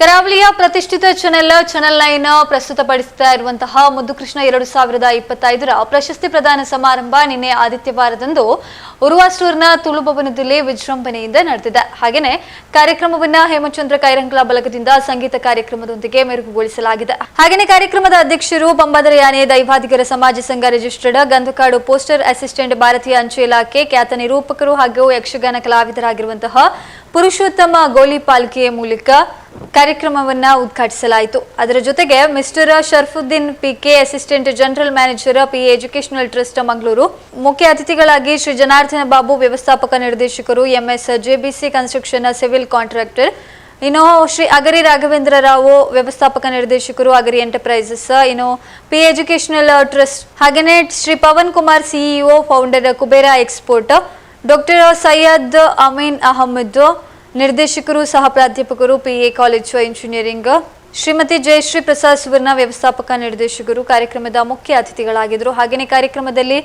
ಕರಾವಳಿಯ ಪ್ರತಿಷ್ಠಿತ channel channel nine ಪ್ರಸ್ತುತಪಡಿಸುತ್ತಾ ಇರುವಂತಹ ಮುದ್ದುಕೃಷ್ಣ ಎರಡು ಸಾವಿರದ ಇಪ್ಪತ್ತೈದರ ಪ್ರಶಸ್ತಿ ಪ್ರದಾನ ಸಮಾರಂಭ ನಿನ್ನೆ ಆದಿತ್ಯವಾರದಂದು ಉರುವಾಸ್ಟೂರ್ನ ತುಳುಭವನದಲ್ಲಿ ವಿಜೃಂಭಣೆಯಿಂದ ನಡೆದಿದೆ. ಹಾಗೆಯೇ ಕಾರ್ಯಕ್ರಮವನ್ನ ಹೇಮಚಂದ್ರ ಕೈರಂಗ್ಲಾ ಬಳಗದಿಂದ ಸಂಗೀತ ಕಾರ್ಯಕ್ರಮದೊಂದಿಗೆ ಮೆರುಗುಗೊಳಿಸಲಾಗಿದೆ. ಹಾಗೆಯೇ ಕಾರ್ಯಕ್ರಮದ ಅಧ್ಯಕ್ಷರು ಬಂಬಾದರಯಾನೆ ದೈವಾದಿಗರ ಸಮಾಜ ಸಂಘ ರಿಜಿಸ್ಟರ್ಡ್ ಗಂಧಕಾಡು ಪೋಸ್ಟರ್ ಅಸಿಸ್ಟೆಂಟ್ ಭಾರತೀಯ ಅಂಚೆ ಇಲಾಖೆ ಖ್ಯಾತ ನಿರೂಪಕರು ಹಾಗೂ ಯಕ್ಷಗಾನ ಕಲಾವಿದರಾಗಿರುವಂತಹ ಪುರುಷೋತ್ತಮ ಗೋಲಿ ಪಾಲ್ಕಿಯ ಮೂಲಕ ಕಾರ್ಯಕ್ರಮವನ್ನ ಉದ್ಘಾಟಿಸಲಾಯಿತು. ಅದರ ಜೊತೆಗೆ mister Sharfuddin PK assistant general manager P educational trust Mangaluru, ಮುಖ್ಯ ಅತಿಥಿಗಳಾಗಿ ಶ್ರೀ ಜನಾರ್ದನ ಬಾಬು, ವ್ಯವಸ್ಥಾಪಕ ನಿರ್ದೇಶಕರು MS JBC construction civil contractor ಇನ್ನು ಶ್ರೀ ಅಗರಿ ರಾಘವೇಂದ್ರ ರಾವ್, ವ್ಯವಸ್ಥಾಪಕ ನಿರ್ದೇಶಕರು, ಅಗರಿ ಎಂಟರ್ಪ್ರೈಸಸ್ ಇನ್ನು ಪಿ ಎಜುಕೇಶನಲ್ ಟ್ರಸ್ಟ್ ಹಾಗೆಯೇ Shri Pavan Kumar CEO founder Kubera export doctor Syed Ameen Ahmed, ನಿರ್ದೇಶಕರು ಸಹ ಪ್ರಾಧ್ಯಾಪಕರು PA college engineering Shrimati Jayashree Prasad Suvarna ವ್ಯವಸ್ಥಾಪಕ ನಿರ್ದೇಶಕರು ಕಾರ್ಯಕ್ರಮದ ಮುಖ್ಯ ಅತಿಥಿಗಳಾಗಿದ್ದರು. ಹಾಗೆಯೇ ಕಾರ್ಯಕ್ರಮದಲ್ಲಿ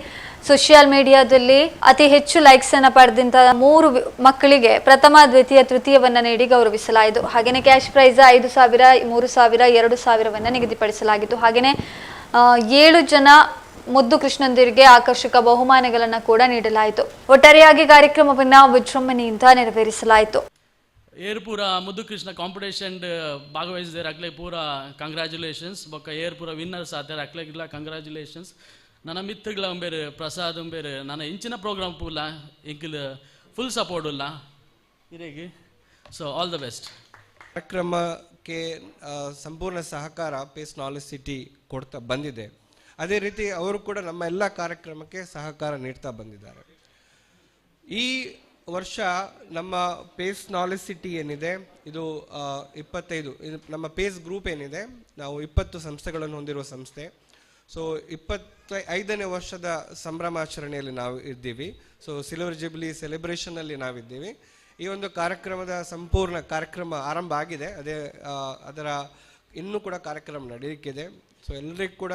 ಸೋಷಿಯಲ್ ಮೀಡಿಯಾದಲ್ಲಿ ಅತಿ ಹೆಚ್ಚು ಲೈಕ್ಸ್ ಅನ್ನು ಪಡೆದಂತಹ ಮೂರು ಮಕ್ಕಳಿಗೆ ಪ್ರಥಮ, ದ್ವಿತೀಯ, ತೃತೀಯವನ್ನು ನೀಡಿ ಗೌರವಿಸಲಾಯಿತು. ಹಾಗೆಯೇ ಕ್ಯಾಶ್ ಪ್ರೈಸ್ ಐದು ಸಾವಿರ, ಮೂರು ಸಾವಿರ, ಎರಡು ಸಾವಿರವನ್ನು ನಿಗದಿಪಡಿಸಲಾಗಿತ್ತು. ಹಾಗೆಯೇ ಏಳು ಜನ ಮುದ್ದು ಕೃಷ್ಣಂದಿರಿಗೆ ಆಕರ್ಷಕ ಬಹುಮಾನಗಳನ್ನು ಕೂಡ ನೀಡಲಾಯಿತು. ಒಟ್ಟಾರೆಯಾಗಿ ಕಾರ್ಯಕ್ರಮವನ್ನು ವಿಜೃಂಭಣೆಯಿಂದ ನೆರವೇರಿಸಲಾಯಿತು. ಏರ್ ಪೂರ ಮುದ್ದು ಕೃಷ್ಣ ಕಾಂಪಿಟೇಷನ್ ಭಾಗವಹಿಸಿದ್ದಾರೆ. ಅಕ್ಲೆ ಪೂರ ಕಂಗ್ರ್ಯಾಚುಲೇಷನ್ಸ್ ಬೊಕ್ಕ ಏರ್ ಪೂರ ವಿನ್ನರ್ಸ್ ಆತಾರೆ ಅಕ್ಲೆಗಿಲ್ಲ ಕಂಗ್ರ್ಯಾಚುಲೇಷನ್ಸ್ ನನ್ನ ಮಿತ್ತಗಳ ಬೇರೆ ಪ್ರಸಾದ್ ಬೇರೆ ನನ್ನ ಇಂಚಿನ ಪ್ರೋಗ್ರಾಮ್ ಪೂಲ ಇಂಕಿಲ್ ಫುಲ್ ಸಪೋರ್ಟ್ ಇಲ್ಲ ಇರೇಗಿ. ಸೊ ಆಲ್ ದ ಬೆಸ್ಟ್ ಕಾರ್ಯಕ್ರಮಕ್ಕೆ ಸಂಪೂರ್ಣ ಸಹಕಾರ ಪೇಸ್ ನಾಲೆಜ್ ಸಿಟಿ ಕೊಡ್ತಾ ಬಂದಿದೆ. ಅದೇ ರೀತಿ ಅವರು ಕೂಡ ನಮ್ಮ ಎಲ್ಲ ಕಾರ್ಯಕ್ರಮಕ್ಕೆ ಸಹಕಾರ ನೀಡ್ತಾ ಬಂದಿದ್ದಾರೆ. ಈ ವರ್ಷ ನಮ್ಮ ಪೇಸ್ ನಾಲೆಜ್ ಸಿಟಿ ಏನಿದೆ, ಇದು ಇಪ್ಪತ್ತೈದು ನಮ್ಮ ಪೇಸ್ ಗ್ರೂಪ್ ಏನಿದೆ, ನಾವು ಇಪ್ಪತ್ತು ಸಂಸ್ಥೆಗಳನ್ನು ಹೊಂದಿರುವ ಸಂಸ್ಥೆ. ಸೊ ಇಪ್ಪತ್ತ ಐದನೇ ವರ್ಷದ ಸಂಭ್ರಮಾಚರಣೆಯಲ್ಲಿ ನಾವು ಇದ್ದೀವಿ. ಸೊ, ಸಿಲ್ವರ್ ಜುಬ್ಲಿ ಸೆಲೆಬ್ರೇಷನಲ್ಲಿ ನಾವಿದ್ದೀವಿ. ಈ ಒಂದು ಕಾರ್ಯಕ್ರಮದ ಸಂಪೂರ್ಣ ಕಾರ್ಯಕ್ರಮ ಆರಂಭ ಆಗಿದೆ. ಅದೇ ಅದರ ಇನ್ನೂ ಕೂಡ ಕಾರ್ಯಕ್ರಮ ನಡೆಯಲಿಕ್ಕಿದೆ ಸೊ, ಎಲ್ಲರಿಗೂ ಕೂಡ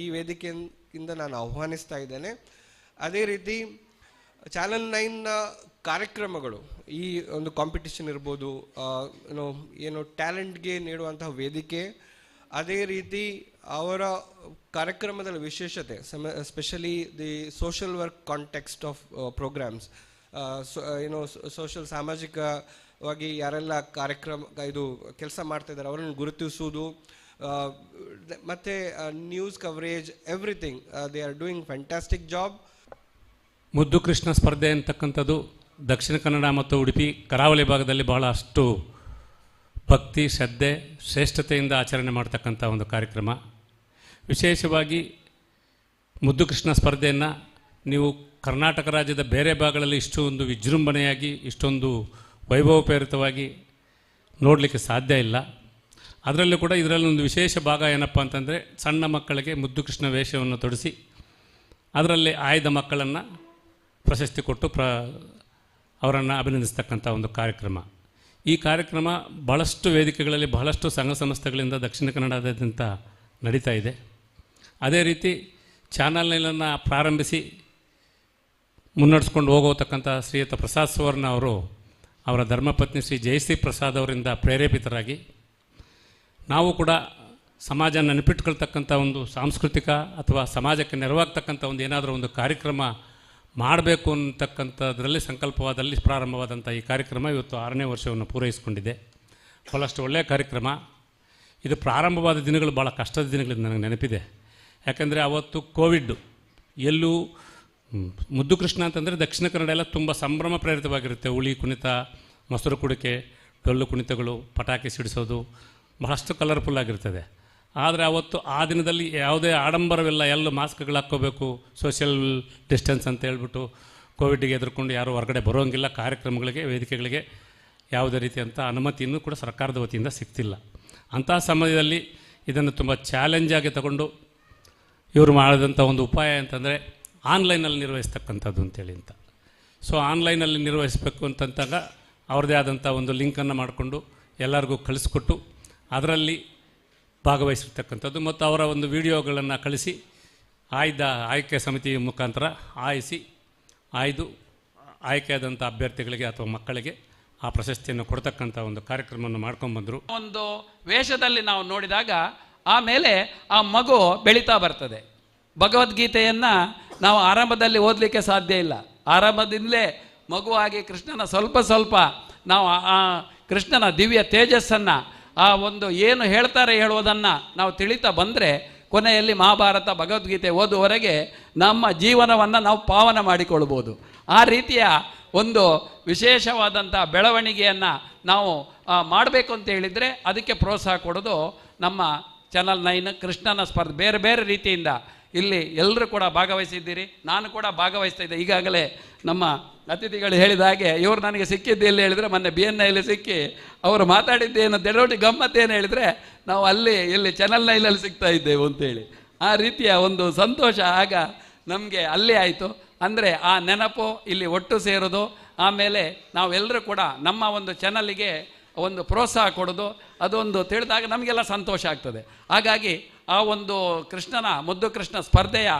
ಈ ವೇದಿಕೆಯಿಂದ ನಾನು ಆಹ್ವಾನಿಸ್ತಾ ಇದ್ದೇನೆ. ಅದೇ ರೀತಿ ಚಾನಲ್ ನೈನ್ನ ಕಾರ್ಯಕ್ರಮಗಳು, ಈ ಒಂದು ಕಾಂಪಿಟಿಷನ್ ಇರ್ಬೋದು ಏನು, ಏನೋ ಟ್ಯಾಲೆಂಟ್ಗೆ ನೀಡುವಂತಹ ವೇದಿಕೆ, ಅದೇ ರೀತಿ ಅವರ ಕಾರ್ಯಕ್ರಮದಲ್ಲಿ ವಿಶೇಷತೆ, ಸಮ specially the social work context of programmes ಏನೋ ಸೋಷಲ್ ಸಾಮಾಜಿಕವಾಗಿ ಯಾರೆಲ್ಲ ಕಾರ್ಯಕ್ರಮ, ಇದು ಕೆಲಸ ಮಾಡ್ತಾ ಇದ್ದಾರೆ, ಅವರನ್ನು ಗುರುತಿಸುವುದು ಮತ್ತೆ news coverage everything they are doing fantastic job ಮುದ್ದು ಕೃಷ್ಣ ಸ್ಪರ್ಧೆ ಅಂತಕ್ಕಂಥದ್ದು ದಕ್ಷಿಣ ಕನ್ನಡ ಮತ್ತು ಉಡುಪಿ ಕರಾವಳಿ ಭಾಗದಲ್ಲಿ ಬಹಳಷ್ಟು ಭಕ್ತಿ, ಶ್ರದ್ಧೆ, ಶ್ರೇಷ್ಠತೆಯಿಂದ ಆಚರಣೆ ಮಾಡ್ತಕ್ಕಂಥ ಒಂದು ಕಾರ್ಯಕ್ರಮ. ವಿಶೇಷವಾಗಿ ಮುದ್ದು ಕೃಷ್ಣ ಸ್ಪರ್ಧೆಯನ್ನು ನೀವು ಕರ್ನಾಟಕ ರಾಜ್ಯದ ಬೇರೆ ಭಾಗಗಳಲ್ಲಿ ಇಷ್ಟೊಂದು ವಿಜೃಂಭಣೆಯಾಗಿ, ಇಷ್ಟೊಂದು ವೈಭವೋಪೇರಿತವಾಗಿ ನೋಡಲಿಕ್ಕೆ ಸಾಧ್ಯ ಇಲ್ಲ. ಅದರಲ್ಲೂ ಕೂಡ ಇದರಲ್ಲಿ ಒಂದು ವಿಶೇಷ ಭಾಗ ಏನಪ್ಪ ಅಂತಂದರೆ ಸಣ್ಣ ಮಕ್ಕಳಿಗೆ ಮುದ್ದು ಕೃಷ್ಣ ವೇಷವನ್ನು ತೊಡಿಸಿ ಅದರಲ್ಲಿ ಆಯ್ದ ಮಕ್ಕಳನ್ನು ಪ್ರಶಸ್ತಿ ಕೊಟ್ಟು ಪ್ರ ಅವರನ್ನು ಅಭಿನಂದಿಸ್ತಕ್ಕಂಥ ಒಂದು ಕಾರ್ಯಕ್ರಮ. ಈ ಕಾರ್ಯಕ್ರಮ ಬಹಳಷ್ಟು ವೇದಿಕೆಗಳಲ್ಲಿ ಬಹಳಷ್ಟು ಸಂಘ ಸಂಸ್ಥೆಗಳಿಂದ ದಕ್ಷಿಣ ಕನ್ನಡದಾದ್ಯಂತ ನಡೀತಾ ಇದೆ. ಅದೇ ರೀತಿ ಚಾನಲ್ನನ್ನು ಪ್ರಾರಂಭಿಸಿ ಮುನ್ನಡೆಸ್ಕೊಂಡು ಹೋಗೋತಕ್ಕಂಥ ಶ್ರೀಯುತ ಪ್ರಸಾದ್ ಸುವರ್ಣ ಅವರು ಅವರ ಧರ್ಮಪತ್ನಿ ಶ್ರೀ ಜಯಶ್ರೀ ಪ್ರಸಾದ್ ಅವರಿಂದ ಪ್ರೇರೇಪಿತರಾಗಿ ನಾವು ಕೂಡ ಸಮಾಜ ನೆನಪಿಟ್ಕೊಳ್ತಕ್ಕಂಥ ಒಂದು ಸಾಂಸ್ಕೃತಿಕ ಅಥವಾ ಸಮಾಜಕ್ಕೆ ನೆರವಾಗ್ತಕ್ಕಂಥ ಒಂದು ಏನಾದರೂ ಒಂದು ಕಾರ್ಯಕ್ರಮ ಮಾಡಬೇಕು ಅಂತಕ್ಕಂಥದ್ರಲ್ಲಿ ಸಂಕಲ್ಪವಾದಲ್ಲಿ ಪ್ರಾರಂಭವಾದಂಥ ಈ ಕಾರ್ಯಕ್ರಮ ಇವತ್ತು ಆರನೇ ವರ್ಷವನ್ನು ಪೂರೈಸಿಕೊಂಡಿದೆ. ಭಾಳಷ್ಟು ಒಳ್ಳೆಯ ಕಾರ್ಯಕ್ರಮ. ಇದು ಪ್ರಾರಂಭವಾದ ದಿನಗಳು ಭಾಳ ಕಷ್ಟದ ದಿನಗಳಿಂದ ನನಗೆ ನೆನಪಿದೆ. ಯಾಕಂದರೆ ಅವತ್ತು ಕೋವಿಡ್ ಎಲ್ಲೂ ಮುದ್ದು ಕೃಷ್ಣ ಅಂತಂದರೆ ದಕ್ಷಿಣ ಕನ್ನಡ ಎಲ್ಲ ತುಂಬ ಸಂಭ್ರಮ ಪ್ರೇರಿತವಾಗಿರುತ್ತೆ. ಹುಳಿ ಕುಣಿತ, ಮೊಸರು ಕುಡಿಕೆ, ಡೊಳ್ಳು ಕುಣಿತಗಳು, ಪಟಾಕಿ ಸಿಡಿಸೋದು ಬಹಳಷ್ಟು ಕಲರ್ಫುಲ್ ಆಗಿರ್ತದೆ. ಆದರೆ ಅವತ್ತು ಆ ದಿನದಲ್ಲಿ ಯಾವುದೇ ಆಡಂಬರವಿಲ್ಲ, ಎಲ್ಲೂ ಮಾಸ್ಕ್ಗಳು ಹಾಕ್ಕೋಬೇಕು ಸೋಷಿಯಲ್ ಡಿಸ್ಟೆನ್ಸ್ ಅಂತ ಹೇಳ್ಬಿಟ್ಟು ಕೋವಿಡ್ಗೆ ಎದುರ್ಕೊಂಡು ಯಾರೂ ಹೊರಗಡೆ ಬರೋಂಗಿಲ್ಲ, ಕಾರ್ಯಕ್ರಮಗಳಿಗೆ, ವೇದಿಕೆಗಳಿಗೆ ಯಾವುದೇ ರೀತಿಯಂಥ ಅನುಮತಿಯನ್ನು ಕೂಡ ಸರ್ಕಾರದ ವತಿಯಿಂದ ಸಿಗ್ತಿಲ್ಲ. ಅಂತಹ ಸಮಯದಲ್ಲಿ ಇದನ್ನು ತುಂಬ ಚಾಲೆಂಜಾಗಿ ತಗೊಂಡು ಇವರು ಮಾಡಿದಂಥ ಒಂದು ಉಪಾಯ ಅಂತಂದರೆ ಆನ್ಲೈನಲ್ಲಿ ನಿರ್ವಹಿಸ್ತಕ್ಕಂಥದ್ದು ಅಂತೇಳಿ ಅಂತ. ಸೊ ಆನ್ಲೈನಲ್ಲಿ ನಿರ್ವಹಿಸಬೇಕು ಅಂತಂದಾಗ ಅವ್ರದ್ದೇ ಆದಂಥ ಒಂದು ಲಿಂಕನ್ನು ಮಾಡಿಕೊಂಡು ಎಲ್ಲರಿಗೂ ಕಳಿಸ್ಕೊಟ್ಟು ಅದರಲ್ಲಿ ಭಾಗವಹಿಸಿರ್ತಕ್ಕಂಥದ್ದು ಮತ್ತು ಅವರ ಒಂದು ವಿಡಿಯೋಗಳನ್ನು ಕಳಿಸಿ ಆಯ್ದ ಆಯ್ಕೆ ಸಮಿತಿ ಮುಖಾಂತರ ಆಯಿಸಿ, ಆಯ್ದು ಆಯ್ಕೆಯಾದಂಥ ಅಭ್ಯರ್ಥಿಗಳಿಗೆ ಅಥವಾ ಮಕ್ಕಳಿಗೆ ಆ ಪ್ರಶಸ್ತಿಯನ್ನು ಕೊಡ್ತಕ್ಕಂಥ ಒಂದು ಕಾರ್ಯಕ್ರಮವನ್ನು ಮಾಡ್ಕೊಂಡ್ಬಂದರು ಒಂದು ವೇಷದಲ್ಲಿ ನಾವು ನೋಡಿದಾಗ ಆಮೇಲೆ ಆ ಮಗು ಬೆಳೀತಾ ಬರ್ತದೆ. ಭಗವದ್ಗೀತೆಯನ್ನು ನಾವು ಆರಂಭದಲ್ಲಿ ಓದಲಿಕ್ಕೆ ಸಾಧ್ಯ ಇಲ್ಲ. ಆರಂಭದಿಂದಲೇ ಮಗುವಾಗಿ ಕೃಷ್ಣನ ಸ್ವಲ್ಪ ಸ್ವಲ್ಪ ನಾವು ಆ ಕೃಷ್ಣನ ದಿವ್ಯ ತೇಜಸ್ಸನ್ನು ಆ ಒಂದು ಏನು ಹೇಳ್ತಾರೆ ಹೇಳುವುದನ್ನು ನಾವು ತಿಳಿತಾ ಬಂದರೆ ಕೊನೆಯಲ್ಲಿ ಮಹಾಭಾರತ ಭಗವದ್ಗೀತೆ ಓದುವವರೆಗೆ ನಮ್ಮ ಜೀವನವನ್ನು ನಾವು ಪಾವನ ಮಾಡಿಕೊಳ್ಬೋದು ಆ ರೀತಿಯ ಒಂದು ವಿಶೇಷವಾದಂಥ ಬೆಳವಣಿಗೆಯನ್ನು ನಾವು ಮಾಡಬೇಕು ಅಂತ ಹೇಳಿದರೆ ಅದಕ್ಕೆ ಪ್ರೋತ್ಸಾಹ ಕೊಡೋದು ನಮ್ಮ ಚಾನಲ್ ನೈನ್ ಕೃಷ್ಣನ ಸ್ಪರ್ಧೆ. ಬೇರೆ ಬೇರೆ ರೀತಿಯಿಂದ ಇಲ್ಲಿ ಎಲ್ಲರೂ ಕೂಡ ಭಾಗವಹಿಸಿದ್ದೀರಿ. ನಾನು ಕೂಡ ಭಾಗವಹಿಸ್ತಾ ಇದ್ದೆ. ಈಗಾಗಲೇ ನಮ್ಮ ಅತಿಥಿಗಳು ಹೇಳಿದ ಹಾಗೆ, ಇವರು ನನಗೆ ಸಿಕ್ಕಿದ್ದು ಎಲ್ಲಿ ಹೇಳಿದರೆ ಮೊನ್ನೆ ಬಿ ಎನ್ ಐಲಿ ಸಿಕ್ಕಿ, ಅವರು ಮಾತಾಡಿದ್ದೇನು ದೆಡೋಟಿ ಗಮ್ಮತ್ತೇನು ಹೇಳಿದರೆ, ನಾವು ಅಲ್ಲಿ, ಇಲ್ಲಿ ಚಾನಲ್ ನೈಲಲ್ಲಿ ಸಿಗ್ತಾ ಇದ್ದೇವೆ ಅಂತೇಳಿ ಆ ರೀತಿಯ ಒಂದು ಸಂತೋಷ ಆಗ ನಮಗೆ ಅಲ್ಲೇ ಆಯಿತು. ಅಂದರೆ ಆ ನೆನಪು ಇಲ್ಲಿ ಒಟ್ಟು ಸೇರೋದು, ಆಮೇಲೆ ನಾವೆಲ್ಲರೂ ಕೂಡ ನಮ್ಮ ಒಂದು ಚಾನಲಿಗೆ ಒಂದು ಪ್ರೋತ್ಸಾಹ ಕೊಡೋದು, ಅದೊಂದು ತಿಳಿದಾಗ ನಮಗೆಲ್ಲ ಸಂತೋಷ ಆಗ್ತದೆ. ಹಾಗಾಗಿ ಆ ಒಂದು ಕೃಷ್ಣನ, ಮುದ್ದು ಕೃಷ್ಣ ಸ್ಪರ್ಧೆಯ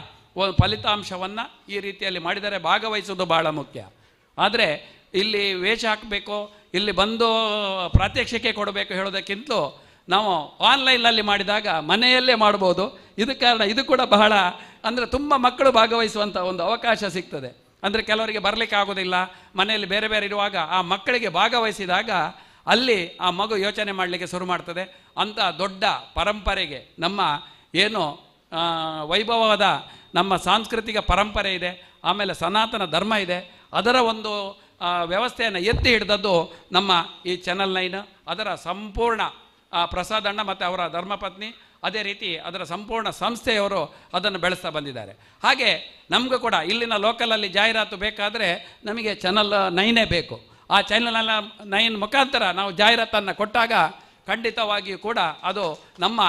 ಫಲಿತಾಂಶವನ್ನು ಈ ರೀತಿಯಲ್ಲಿ ಮಾಡಿದರೆ ಭಾಗವಹಿಸೋದು ಭಾಳ ಮುಖ್ಯ. ಆದರೆ ಇಲ್ಲಿ ವೇಷ ಹಾಕಬೇಕು, ಇಲ್ಲಿ ಬಂದು ಪ್ರಾತ್ಯಕ್ಷಿಕೆ ಕೊಡಬೇಕು ಹೇಳೋದಕ್ಕಿಂತಲೂ ನಾವು ಆನ್ಲೈನಲ್ಲಿ ಮಾಡಿದಾಗ ಮನೆಯಲ್ಲೇ ಮಾಡ್ಬೋದು. ಇದು ಕಾರಣ ಇದು ಕೂಡ ಬಹಳ ಅಂದರೆ ತುಂಬ ಮಕ್ಕಳು ಭಾಗವಹಿಸುವಂಥ ಒಂದು ಅವಕಾಶ ಸಿಗ್ತದೆ. ಅಂದರೆ ಕೆಲವರಿಗೆ ಬರಲಿಕ್ಕೆ ಆಗೋದಿಲ್ಲ. ಮನೆಯಲ್ಲಿ ಬೇರೆ ಬೇರೆ ಇರುವಾಗ ಆ ಮಕ್ಕಳಿಗೆ ಭಾಗವಹಿಸಿದಾಗ ಅಲ್ಲಿ ಆ ಮಗು ಯೋಚನೆ ಮಾಡಲಿಕ್ಕೆ ಶುರು ಮಾಡ್ತದೆ. ಅಂಥ ದೊಡ್ಡ ಪರಂಪರೆಗೆ ನಮ್ಮ ಏನು ವೈಭವವಾದ ನಮ್ಮ ಸಾಂಸ್ಕೃತಿಕ ಪರಂಪರೆ ಇದೆ. ಆಮೇಲೆ ಸನಾತನ ಧರ್ಮ ಇದೆ. ಅದರ ಒಂದು ವ್ಯವಸ್ಥೆಯನ್ನು ಎತ್ತಿ ಹಿಡಿದದ್ದು ನಮ್ಮ ಈ ಚಾನಲ್ ನೈನ್ ಅದರ ಸಂಪೂರ್ಣ ಪ್ರಸಾದಣ್ಣ ಮತ್ತು ಅವರ ಧರ್ಮಪತ್ನಿ, ಅದೇ ರೀತಿ ಅದರ ಸಂಪೂರ್ಣ ಸಂಸ್ಥೆಯವರು ಅದನ್ನು ಬೆಳೆಸ್ತಾ ಬಂದಿದ್ದಾರೆ. ಹಾಗೆ ನಮಗೂ ಕೂಡ ಇಲ್ಲಿನ ಲೋಕಲಲ್ಲಿ ಜಾಹೀರಾತು ಬೇಕಾದರೆ ನಮಗೆ ಚಾನಲ್ ನೈನೇ ಬೇಕು. ಆ ಚಾನಲ್ ನೈನ್ ಮುಖಾಂತರ ನಾವು ಜಾಹೀರಾತನ್ನು ಕೊಟ್ಟಾಗ ಖಂಡಿತವಾಗಿಯೂ ಕೂಡ ಅದು ನಮ್ಮ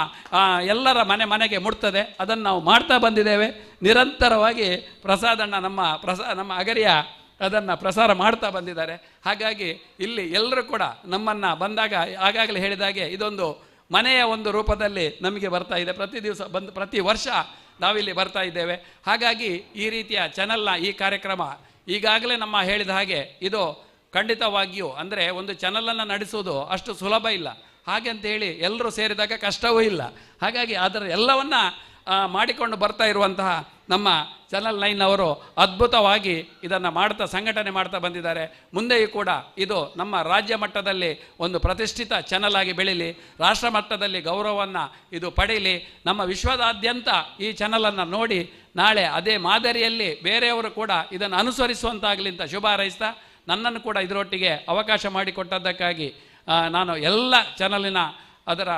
ಎಲ್ಲರ ಮನೆ ಮನೆಗೆ ಮುಟ್ತದೆ. ಅದನ್ನು ನಾವು ಮಾಡ್ತಾ ಬಂದಿದ್ದೇವೆ. ನಿರಂತರವಾಗಿ ಪ್ರಸಾದಣ್ಣ ನಮ್ಮ ಪ್ರಸಾ, ನಮ್ಮ ಅಗರಿಯ ಅದನ್ನು ಪ್ರಸಾರ ಮಾಡ್ತಾ ಬಂದಿದ್ದಾರೆ. ಹಾಗಾಗಿ ಇಲ್ಲಿ ಎಲ್ಲರೂ ಕೂಡ ನಮ್ಮನ್ನು ಬಂದಾಗ ಆಗಾಗಲೇ ಹೇಳಿದಾಗೆ ಇದೊಂದು ಮನೆಯ ಒಂದು ರೂಪದಲ್ಲಿ ನಮಗೆ ಬರ್ತಾ ಇದೆ. ಪ್ರತಿ ದಿವಸ ಬಂದು ಪ್ರತಿ ವರ್ಷ ನಾವಿಲ್ಲಿ ಬರ್ತಾ ಇದ್ದೇವೆ. ಹಾಗಾಗಿ ಈ ರೀತಿಯ ಚಾನಲ್ನ ಈ ಕಾರ್ಯಕ್ರಮ ಈಗಾಗಲೇ ನಮ್ಮ ಹೇಳಿದ ಹಾಗೆ ಇದು ಖಂಡಿತವಾಗಿಯೂ ಅಂದರೆ ಒಂದು ಚಾನಲನ್ನು ನಡೆಸುವುದು ಅಷ್ಟು ಸುಲಭ ಇಲ್ಲ. ಹಾಗೆ ಅಂತ ಹೇಳಿ ಎಲ್ಲರೂ ಸೇರಿದಾಗ ಕಷ್ಟವೂ ಇಲ್ಲ. ಹಾಗಾಗಿ ಅದರ ಎಲ್ಲವನ್ನ ಮಾಡಿಕೊಂಡು ಬರ್ತಾ ಇರುವಂತಹ ನಮ್ಮ ಚಾನಲ್ ನೈನ್ ಅವರು ಅದ್ಭುತವಾಗಿ ಇದನ್ನು ಮಾಡ್ತಾ, ಸಂಘಟನೆ ಮಾಡ್ತಾ ಬಂದಿದ್ದಾರೆ. ಮುಂದೆಯೂ ಕೂಡ ಇದು ನಮ್ಮ ರಾಜ್ಯ ಮಟ್ಟದಲ್ಲಿ ಒಂದು ಪ್ರತಿಷ್ಠಿತ ಚಾನಲ್ ಆಗಿ ಬೆಳೀಲಿ. ರಾಷ್ಟ್ರ ಮಟ್ಟದಲ್ಲಿ ಗೌರವವನ್ನು ಇದು ಪಡೀಲಿ. ನಮ್ಮ ವಿಶ್ವದಾದ್ಯಂತ ಈ ಚಾನಲನ್ನು ನೋಡಿ ನಾಳೆ ಅದೇ ಮಾದರಿಯಲ್ಲಿ ಬೇರೆಯವರು ಕೂಡ ಇದನ್ನು ಅನುಸರಿಸುವಂತಾಗಲಿ ಅಂತ ಶುಭ ಹಾರೈಸ್ತಾ, ನನ್ನನ್ನು ಕೂಡ ಇದರೊಟ್ಟಿಗೆ ಅವಕಾಶ ಮಾಡಿಕೊಟ್ಟದ್ದಕ್ಕಾಗಿ ನಾನು ಎಲ್ಲ ಚಾನಲಿನ ಅದರ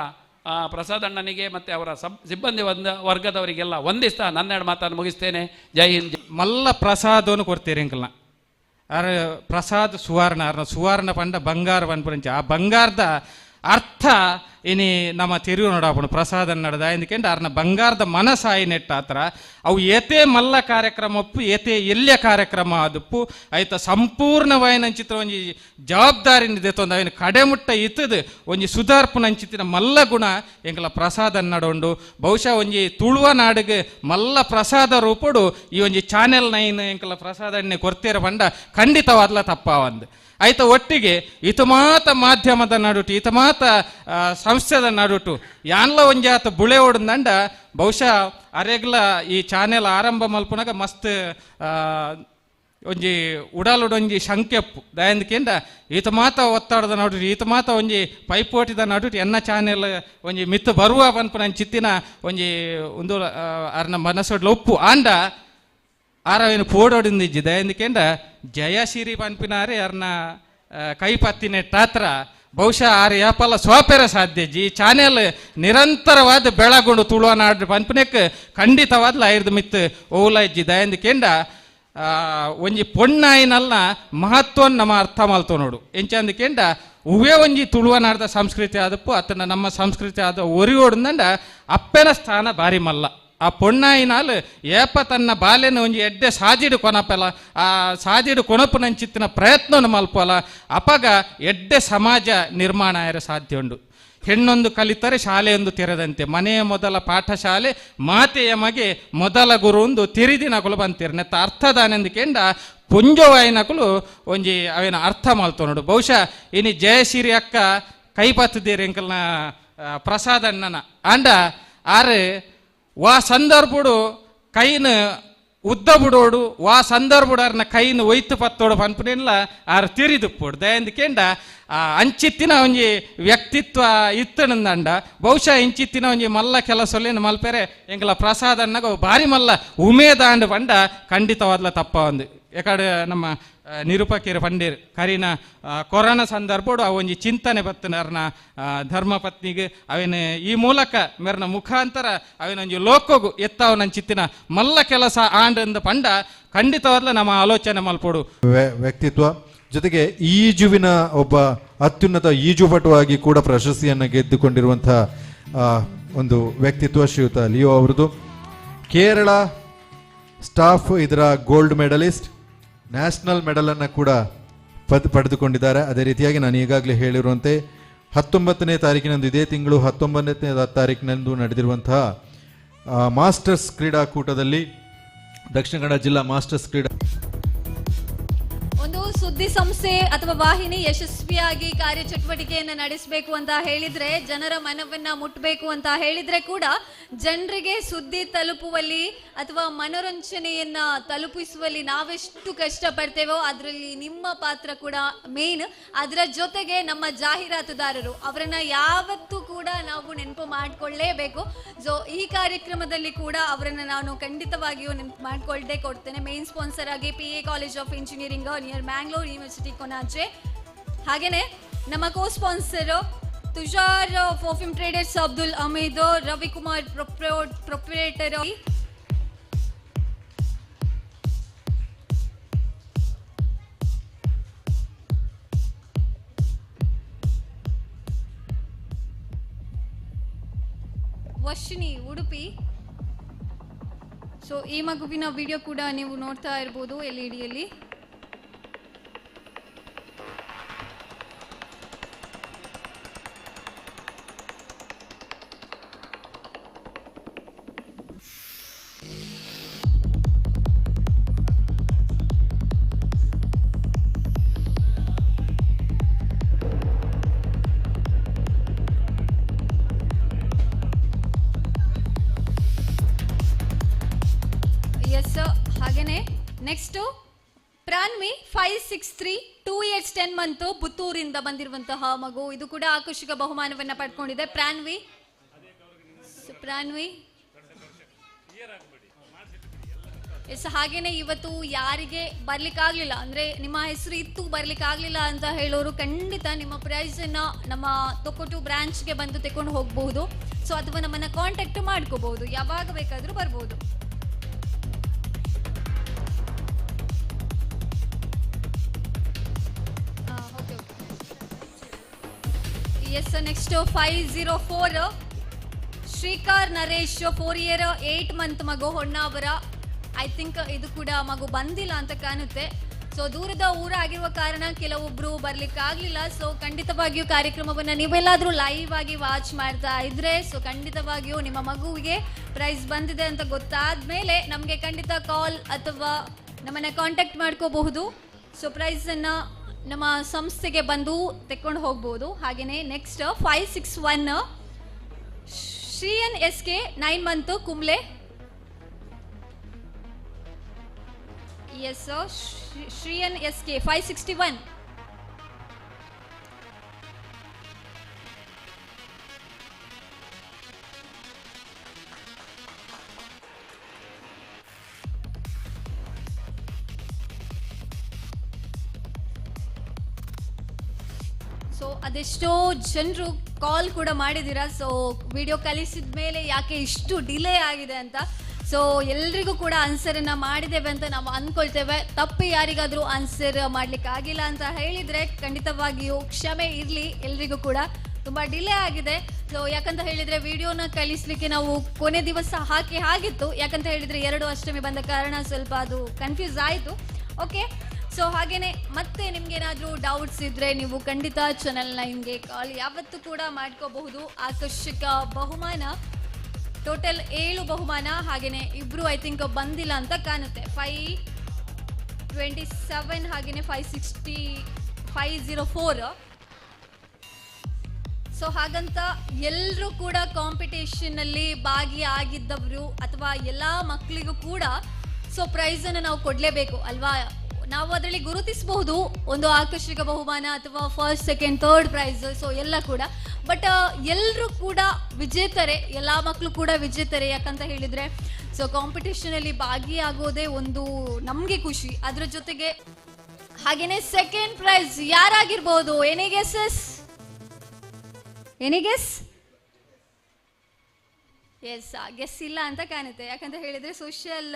ಆ, ಪ್ರಸಾದ್ ಅಣ್ಣನಿಗೆ ಮತ್ತು ಅವರ ಸಬ್ ಸಿಬ್ಬಂದಿ ಒಂದ ವರ್ಗದವರಿಗೆಲ್ಲ ಒಂದಿಷ್ಟ ನನ್ನೆರಡು ಮಾತನ್ನು ಮುಗಿಸ್ತೇನೆ. ಜೈ ಹಿಂದ್ ಮಲ್ಲ ಪ್ರಸಾದವನ್ನು ಕೊಡ್ತೀರಿ ಅಂಕಲ್ನ. ಅರ ಪ್ರಸಾದ್ ಸುವರ್ಣ ಸುವರ್ಣ ಪಂಡ ಬಂಗಾರ ಪನ್ಪುರಂಚ ಆ ಬಂಗಾರದ ಅರ್ಥ, ಇನಿ ನಮ್ಮ ತಿರುವು ನೋಡಾಪಣ ಪ್ರಸಾದ ನಡ್ದ, ಎಂದಕೆಂಡು ಅರ್ನ ಬಂಗಾರದ ಮನಸಾಯಿ ನೆಟ್ಟ ಆತರ ಅವು ಏತೆ ಮಲ್ಲ ಕಾರ್ಯಕ್ರಮ ಒಪ್ಪು, ಏತೆ ಎಲ್ಯ ಕಾರ್ಯಕ್ರಮ ಅದಪ್ಪು ಐತ ಸಂಪೂರ್ಣವಾಯಿನಂಚಿತ ಒಂಜಿ ಜವಾಬ್ದಾರಿ ದೆತ್ತೊಂದು ಅವಿನ ಕಡೆಮುಟ್ಟ ಇತ್ತದು, ಒಂಜಿ ಸುಧಾರ್ಪುನಂಚಿತ್ತಿನ ಮಲ್ಲ ಗುಣ, ಎಂಕಲ ಪ್ರಸಾದ ನಡೋಂಡು, ಬಹುಶಃ ಒಂಜಿ ತುಳುವ ನಾಡಿಗೆ ಮಲ್ಲ ಪ್ರಸಾದ ರೂಪಡು, ಈ ಒಂಜಿ ಚಾನೆಲ್ ನೈನ್ ಎಂಕಲ ಪ್ರಸಾದ ಕೊರ್ತೀರ ಬಂಡ, ಖಂಡಿತವಾದ್ಲ ತಪ್ಪಾವಂದು ಆಯ್ತ ಒಟ್ಟಿಗೆ ಇತಮಾತ ಮಾಧ್ಯಮದ ನಡುಟು ಇತಮಾತ ಮಾತ ಸಂಸ್ಥೆದ ನಡುಟು. ಯಾನ್ಲ ಒಂಜಿ ಆತ ಬುಳೆ ಓಡಂದಂಡ ಬಹುಶಃ ಅರೆಗ್ಲ ಈ ಚಾನೆಲ್ ಆರಂಭ ಮಲ್ಪುನಾಗ ಮಸ್ತ್ ಒಂಜಿ ಉಡಾಲುಡೊಂಜಿ ಶಂಕೆಪ್ಪು ದಯಂದಕಿಂದ ಈತ ಮಾತ ಒತ್ತಾಡದ ನೋಡ್ರಿ ಈತ ಮಾತ ಒಂಜಿ ಪೈಪೋಟಿದ ನೋಡ್ರಿ ಎನ್ನ ಚಾನೆಲ್ ಒಂಜಿ ಮಿತ್ತು ಬರುವ ಪನ್ಪುನ ಚಿತ್ತಿನ ಒಂಜಿ ಒಂದು ಅರ್ನ ಮನಸ್ಸೊಡ್ಲ ಉಪ್ಪು. ಆಂಡ ಆರವಿನ పోడోడింది దయందుకేండ ಜಯಶಿರಿ ಪನ್ಪಿನಾರೆ ಅರ್ನ ಕೈ ಪತ್ತಿನೆಟ್ಟಾತ್ರ ಬಹುಶಃ ಆರು ಯಾಪಲ್ಲ ಸೋಪೆರ ಈ ಚಾನೆಲ್ ನಿರಂತರವಾದ ಬೆಳಗೊಂಡು ತುಳುವ ಪನ್ಪುನೆಕ್ ಖಂಡಿತವಾದ್ಲ ಐರ್ದು ಮಿತ್ತು ಓಲ ಇಜ್ಜಿ ದಯಂದಕೆಂಡ ಆ, ಒಂಜಿ ಪೊಣ್ಣಾಯಿನಲ್ಲ ಮಹತ್ವವನ್ನು ನಮ್ಮ ಅರ್ಥ ಮಲ್ತು ನೋಡು. ಎಂಚಂದಕೆಂಡ ಉವೇ ಒಂಜಿ ತುಳುವನಾಡ್ದ ಸಂಸ್ಕೃತಿ ಆದಪ್ಪು ಅತನ ನಮ್ಮ ಸಂಸ್ಕೃತಿ ಆದ ಒರಿಯೋಡ್ದಂಡ ಅಪ್ಪೆನ ಸ್ಥಾನ ಬಾರಿ ಮಲ್ಲ. ಆ ಪೊಣ್ಣಾಯಿನಾಲ್ ಏಪ ತನ್ನ ಬಾಲ್ಯನ ಒಂಜಿ ಎಡ್ಡೆ ಸಾಜಿಡು ಕೊನಪಲ, ಆ ಸಾಜಿಡು ಕೊನಪುನಂಚಿತ್ತಿನ ಪ್ರಯತ್ನ ಮಲ್ಪಲ ಅಪಗ ಎಡ್ಡೆ ಸಮಾಜ ನಿರ್ಮಾಣ ಆಯರ ಸಾಧ್ಯ ಉಂಡು ಹೆಣ್ಣೊಂದು ಕಲಿತರೆ ಶಾಲೆಯೊಂದು ತೆರೆದಂತೆ, ಮನೆಯ ಮೊದಲ ಪಾಠಶಾಲೆ ಮಾತೆಯ ಮಗೆ ಮೊದಲ ಗುರು ಒಂದು ತಿರಿದಿನ ಬಂತೀರಿ ನೆತ್ತ ಅರ್ಥದಾನೆಂದು ಕೆಂಡ ಪುಂಜವಾಯಿನಕಲು ಒಂಜಿ ಅವೇನ ಅರ್ಥ ಮಲ್ತೊನಡು ಬಹುಶಃ ಇನಿ ಜಯಶ್ರೀ ಅಕ್ಕ ಕೈ ಎಂಕಲ್ನ ಪ್ರಸಾದಣ್ಣನ ಅಂಡ ಆರು ಸಂದರ್ಭಡು ಕೈನ ಉದ್ದ ಬಿಡೋಡು ವಾ ಸಂದರ್ಭಡರ್ನ ಕೈನ ಒಯ್ತು ಪತ್ತೋಡು ಪನ್ಪುನಿಲ್ಲ ಆರು ತಿರಿದು ಪೋಡು ದಯಂದಿಕೆಂಡ ಅಂಚಿತ್ತಿನ ಒಂಜಿ ವ್ಯಕ್ತಿತ್ವ ಇತ್ತನಂದಂಡ. ಬಹುಶಃ ಇಂಚಿತ್ತಿನ ಒಂಜಿ ಮಲ್ಲ ಕೆಲಸಲೇನು ಮಲ್ಪೆರೆ ಎಂಕಲ ಪ್ರಸಾದ್ ಅಣ್ಣಗ ಭಾರಿ ಮಲ್ಲ ಉಮೇದ ಅಂಡ್ ಪಂಡ ಖಂಡಿತವಾದ್ಲ ತಪ್ಪ ಒಂದು. ಯಾಕಡೆ ನಮ್ಮ ನಿರೂಪಕಿರ ಪಂಡೀರ್ ಕರಿನ ಕೊರೋನಾ ಸಂದರ್ಭಡು ಅವೊಂಜಿ ಚಿಂತನೆ ಬತ್ತನರ್ನ ಧರ್ಮಪತ್ನಿಗೆ, ಅವೇನು ಈ ಮೂಲಕ ಮೇರ್ನ ಮುಖಾಂತರ ಅವೇನೊಂಜಿ ಲೋಕಗು ಎತ್ತಾವ ಚಿತ್ತಿನ ಮಲ್ಲ ಕೆಲಸ ಆಂಡಂದ ಪಂಡ ಖಂಡಿತವಾದ್ಲ ನಮ್ಮ ಆಲೋಚನೆ ಮಲ್ಪಡು. ವ್ಯ- ವ್ಯಕ್ತಿತ್ವ. ಜೊತೆಗೆ ಈಜುವಿನ ಒಬ್ಬ ಅತ್ಯುನ್ನತ ಈಜುಪಟುವಾಗಿ ಕೂಡ ಪ್ರಶಸ್ತಿಯನ್ನು ಗೆದ್ದುಕೊಂಡಿರುವಂತಹ ಒಂದು ವ್ಯಕ್ತಿತ್ವ ಶ್ರೀಯುತ ಲಿಯೋ ಅವರದು ಕೇರಳ ಸ್ಟಾಫ್ ಇದರ ಗೋಲ್ಡ್ ಮೆಡಲಿಸ್ಟ್. ನ್ಯಾಷನಲ್ ಮೆಡಲನ್ನು ಕೂಡ ಪದ್, ಪಡೆದುಕೊಂಡಿದ್ದಾರೆ. ಅದೇ ರೀತಿಯಾಗಿ ನಾನು ಈಗಾಗಲೇ ಹೇಳಿರುವಂತೆ ಹತ್ತೊಂಬತ್ತನೇ ತಾರೀಕಿನಂದು, ಇದೇ ತಿಂಗಳು ಹತ್ತೊಂಬತ್ತನೇ ತಾರೀಕಿನಂದು ನಡೆದಿರುವಂತಹ ಮಾಸ್ಟರ್ಸ್ ಕ್ರೀಡಾಕೂಟದಲ್ಲಿ ದಕ್ಷಿಣ ಕನ್ನಡ ಜಿಲ್ಲಾ ಮಾಸ್ಟರ್ಸ್ ಕ್ರೀಡಾ ಒಂದು ಸುದ್ದಿ ಸಂಸ್ಥೆ ಅಥವಾ ವಾಹಿನಿ ಯಶಸ್ವಿಯಾಗಿ ಕಾರ್ಯಚಟುವಟಿಕೆಯನ್ನು ನಡೆಸಬೇಕು ಅಂತ ಹೇಳಿದ್ರೆ, ಜನರ ಮನವನ್ನ ಮುಟ್ಟಬೇಕು ಅಂತ ಹೇಳಿದ್ರೆ ಕೂಡ, ಜನರಿಗೆ ಸುದ್ದಿ ತಲುಪುವಲ್ಲಿ ಅಥವಾ ಮನೋರಂಜನೆಯನ್ನ ತಲುಪಿಸುವಲ್ಲಿ ನಾವೆಷ್ಟು ಕಷ್ಟಪಡ್ತೇವೋ ಅದರಲ್ಲಿ ನಿಮ್ಮ ಪಾತ್ರ ಕೂಡ ಮೇನ್ ಅದರ ಜೊತೆಗೆ ನಮ್ಮ ಜಾಹೀರಾತುದಾರರು, ಅವರನ್ನ ಯಾವತ್ತೂ ಕೂಡ ನಾವು ನೆನಪು ಮಾಡಿಕೊಳ್ಳೇಬೇಕು. ಸೊ ಈ ಕಾರ್ಯಕ್ರಮದಲ್ಲಿ ಕೂಡ ಅವರನ್ನ ನಾನು ಖಂಡಿತವಾಗಿಯೂ ನೆನಪು ಮಾಡಿಕೊಳ್ಳದೆ ಕೊಡ್ತೇನೆ. ಮೇನ್ ಸ್ಪಾನ್ಸರ್ ಆಗಿ P A college of engineering near Mangalore university Konaje ಹಾಗೆಯೇ ನಮ್ಮ co sponsor Tushar ಫೋಫಿಮ್ traders Abdul Ameed Ravikumar proprietor Udupi so ಈ ಮಗುವಿನ ವಿಡಿಯೋ ಕೂಡ ನೀವು ನೋಡ್ತಾ ಇರ್ಬೋದು L E ಡಿಯಲ್ಲಿ five six three two years ten month ಪುತ್ತೂರಿಂದ ಬಂದಿರುವಂತಹ ಮಗು. ಇದು ಕೂಡ ಆಕರ್ಷಕ ಬಹುಮಾನವನ್ನ ಪಡ್ಕೊಂಡಿದೆ. ಪ್ರಾನ್ವಿ. ಪ್ರಾನ್ವಿ. ಎಸ್, ಹಾಗೇನೆ ಇವತ್ತು ಯಾರಿಗೆ ಬರ್ಲಿಕ್ಕಾಗ್ಲಿಲ್ಲ, ಅಂದ್ರೆ ನಿಮ್ಮ ಹೆಸರು ಇತ್ತು, ಬರ್ಲಿಕ್ಕಾಗ್ಲಿಲ್ಲ ಅಂತ ಹೇಳೋರು ಖಂಡಿತ ನಿಮ್ಮ ಪ್ರೈಸ್ ಅನ್ನ ನಮ್ಮ ತೊಕೊಟು ಬ್ರಾಂಚ್ಗೆ ಬಂದು ತಕೊಂಡು ಹೋಗಬಹುದು. ಸೊ ಅಥವಾ ನಮ್ಮನ್ನ ಕಾಂಟ್ಯಾಕ್ಟ್ ಮಾಡ್ಕೋಬಹುದು. ಯಾವಾಗ ಬೇಕಾದರೂ ಬರ್ಬೋದು. Yes next five zero four Shrikar, Naresh four year eight month ಮಗು ಹೊನ್ನಾವರ ಐ ಥಿಂಕ್ ಇದು ಕೂಡ ಮಗು ಬಂದಿಲ್ಲ ಅಂತ ಕಾಣುತ್ತೆ. ಸೊ ದೂರದ ಊರಾಗಿರುವ ಕಾರಣ ಕೆಲವೊಬ್ರು ಬರ್ಲಿಕ್ಕೆ ಆಗ್ಲಿಲ್ಲ ಸೊ ಖಂಡಿತವಾಗಿಯೂ ಕಾರ್ಯಕ್ರಮವನ್ನ ನೀವೆಲ್ಲಾದ್ರೂ ಲೈವ್ ಆಗಿ ವಾಚ್ ಮಾಡ್ತಾ ಇದ್ರೆ ಸೊ ಖಂಡಿತವಾಗಿಯೂ ನಿಮ್ಮ ಮಗುವಿಗೆ ಪ್ರೈಸ್ ಬಂದಿದೆ ಅಂತ ಗೊತ್ತಾದ್ಮೇಲೆ ನಮಗೆ ಖಂಡಿತ ಕಾಲ್ ಅಥವಾ ನಮ್ಮನ್ನ ಕಾಂಟ್ಯಾಕ್ಟ್ ಮಾಡ್ಕೋಬಹುದು. ಸೊ ಪ್ರೈಸ್ ಅನ್ನ ನಮ್ಮ ಸಂಸ್ಥೆಗೆ ಬಂದು ತೆಕ್ಕೊಂಡು ಹೋಗ್ಬೋದು. ಹಾಗೆಯೇ next five six one Shreyan S K nine month Kumble. Yes Shreyan S K five sixty one ಅದೆಷ್ಟೋ ಜನರು ಕಾಲ್ ಕೂಡ ಮಾಡಿದ್ದೀರಾ ಸೊ ವಿಡಿಯೋ ಕಲಿಸಿದ ಮೇಲೆ ಯಾಕೆ ಇಷ್ಟು ಡಿಲೇ ಆಗಿದೆ ಅಂತ. ಸೊ ಎಲ್ರಿಗೂ ಕೂಡ ಆನ್ಸರನ್ನು ಮಾಡಿದ್ದೇವೆ ಅಂತ ನಾವು ಅಂದ್ಕೊಳ್ತೇವೆ ತಪ್ಪು ಯಾರಿಗಾದರೂ ಆನ್ಸರ್ ಮಾಡ್ಲಿಕ್ಕೆ ಆಗಿಲ್ಲ ಅಂತ ಹೇಳಿದರೆ ಖಂಡಿತವಾಗಿಯೂ ಕ್ಷಮೆ ಇರಲಿ ಎಲ್ರಿಗೂ ಕೂಡ. ತುಂಬ ಡಿಲೇ ಆಗಿದೆ. ಸೊ ಯಾಕಂತ ಹೇಳಿದರೆ ವಿಡಿಯೋನ ಕಲಿಸ್ಲಿಕ್ಕೆ ನಾವು ಕೊನೆ ದಿವಸ ಹಾಕಿ ಆಗಿತ್ತು. ಯಾಕಂತ ಹೇಳಿದರೆ ಎರಡು ಅಷ್ಟಮಿ ಬಂದ ಕಾರಣ ಸ್ವಲ್ಪ ಅದು ಕನ್ಫ್ಯೂಸ್ ಆಯಿತು. ಓಕೆ ಸೊ ಹಾಗೇನೆ ಮತ್ತೆ ನಿಮ್ಗೆ ಏನಾದರೂ ಡೌಟ್ಸ್ ಇದ್ರೆ ನೀವು ಖಂಡಿತ ಚಾನೆಲ್ ಹಿಂಗೆ ಕಾಲ್ ಯಾವತ್ತು ಕೂಡ ಮಾಡ್ಕೋಬಹುದು. ಆಕರ್ಷಕ ಬಹುಮಾನ ಟೋಟಲ್ ಏಳು ಬಹುಮಾನ, ಹಾಗೇನೆ ಇಬ್ರು ಐ ಥಿಂಕ್ ಬಂದಿಲ್ಲ ಅಂತ ಕಾಣುತ್ತೆ. ಫೈ ಟ್ವೆಂಟಿ ಸೆವೆನ್ ಹಾಗೇನೆ five sixty five zero four so ಹಾಗಂತ ಎಲ್ಲರೂ ಕೂಡ ಕಾಂಪಿಟೇಷನ್ನಲ್ಲಿ ಭಾಗಿಯಾಗಿದ್ದವರು ಅಥವಾ ಎಲ್ಲ ಮಕ್ಕಳಿಗೂ ಕೂಡ ಸೊ ಪ್ರೈಸ್ ಅನ್ನು ನಾವು ಕೊಡಲೇಬೇಕು, ಅಲ್ವಾ? ನಾವು ಅದರಲ್ಲಿ ಗುರುತಿಸಬಹುದು ಒಂದು ಆಕರ್ಷಕ ಬಹುಮಾನ ಅಥವಾ first second third prize so ಎಲ್ಲ ಕೂಡ. ಬಟ್ ಎಲ್ಲರೂ ಕೂಡ ವಿಜೇತರೆ, ಎಲ್ಲ ಮಕ್ಕಳು ಕೂಡ ವಿಜೇತರೆ ಯಾಕಂತ ಹೇಳಿದ್ರೆ ಸೊ ಕಾಂಪಿಟೇಷನ್ ಅಲ್ಲಿ ಭಾಗಿಯಾಗೋದೇ ಒಂದು ನಮಗೆ ಖುಷಿ. ಅದ್ರ ಜೊತೆಗೆ ಹಾಗೇನೆ second prize ಯಾರಾಗಿರ್ಬೋದು? Any yes any guess yes guess ಇಲ್ಲ ಅಂತ ಕಾಣುತ್ತೆ. ಯಾಕಂತ ಹೇಳಿದ್ರೆ ಸೋಷಿಯಲ್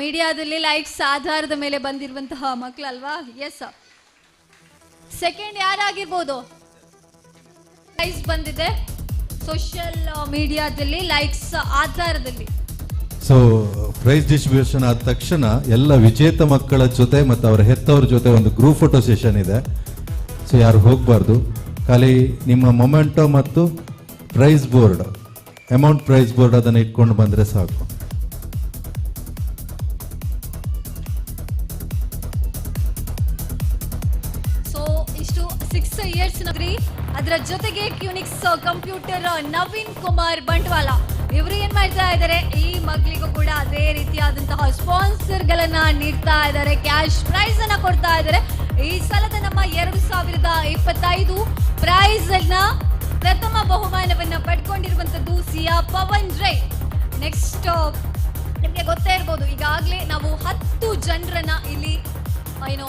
ಮೀಡಿಯಾದಲ್ಲಿ ಲೈಕ್ಸ್ ಆಧಾರದ ಮೇಲೆ ಬಂದಿರುವಂತಹ ಮಕ್ಕಳಲ್ವಾ? ಎಸ್ ಸೆಕೆಂಡ್ ಯಾರಾಗಿರ್ಬೋದು? ಪ್ರೈಸ್ ಬಂದಿದೆ. ಸೋಷಿಯಲ್ ಮೀಡಿಯಾದಲ್ಲಿ ಲೈಕ್ಸ್ ಆಧಾರದಲ್ಲಿ. ಸೊ ಪ್ರೈಸ್ ಡಿಸ್ಟ್ರಿಬ್ಯೂಷನ್ ಆದ ತಕ್ಷಣ ಎಲ್ಲ ವಿಜೇತ ಮಕ್ಕಳ ಜೊತೆ ಮತ್ತು ಅವರ ಹೆತ್ತವರ ಜೊತೆ ಒಂದು ಗ್ರೂಪ್ ಫೋಟೋ ಸೆಷನ್ ಇದೆ. ಸೊ ಯಾರು ಹೋಗಬಾರ್ದು. ಖಾಲಿ ನಿಮ್ಮ ಮೊಮೆಂಟೋ ಮತ್ತು prize board amount prize board ಅದನ್ನು ಇಟ್ಕೊಂಡು ಬಂದರೆ ಸಾಕು. ಜೊತೆಗೆ ಕ್ಯೂನಿಕ್ಸ್ ಕಂಪ್ಯೂಟರ್ ನವೀನ್ ಕುಮಾರ್ ಬಂಟ್ವಾಳ ಇವರು ಏನ್ ಮಾಡ್ತಾ ಇದ್ದಾರೆ ಈ ಮಗಳಿಗೂ ಕೂಡ ಅದೇ ರೀತಿಯಾದಂತಹ ಸ್ಪಾನ್ಸರ್ ಗಳನ್ನ ನೀಡ್ತಾ ಇದ್ದಾರೆ ಕ್ಯಾಶ್ ಪ್ರೈಸ್ ಅನ್ನ ಕೊಡ್ತಾ ಇದ್ದಾರೆ ಈ ಸಲದ ನಮ್ಮ ಎರಡು ಸಾವಿರದ ಇಪ್ಪತ್ತೈದು ಪ್ರೈಸ್ ಅನ್ನ ಪ್ರಥಮ ಬಹುಮಾನವನ್ನ ಪಡ್ಕೊಂಡಿರುವಂತದ್ದು ಸಿಯಾ ಪವನ್ ರೈ. ನೆಕ್ಸ್ಟ್ ನಿಮಗೆ ಗೊತ್ತೇ ಇರ್ಬೋದು, ಈಗಾಗ್ಲೇ ನಾವು ಹತ್ತು ಜನರನ್ನ ಇಲ್ಲಿ, ಏನೋ,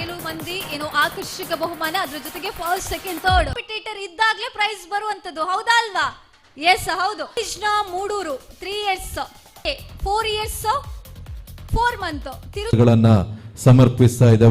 ಏಳು ಮಂದಿ, ಏನೋ, ಆಕರ್ಷಕ ಬಹುಮಾನ ಅದ್ರ ಜೊತೆಗೆ ಫಸ್ಟ್ ಸೆಕೆಂಡ್ ಥರ್ಡ್ ಕಾಂಪಿಟೇಟರ್ ಇದ್ದಾಗಲೇ ಪ್ರೈಸ್ ಬರುವಂತದ್ದು, ಹೌದಾ ಅಲ್ವಾ? ಎಸ್ ಹೌದು. Krishna Mudur three years four years four month ತಿರುಗಳನ್ನ ಸಮರ್ಪಿಸ್ತಾ ಇದ್ದಾವೆ.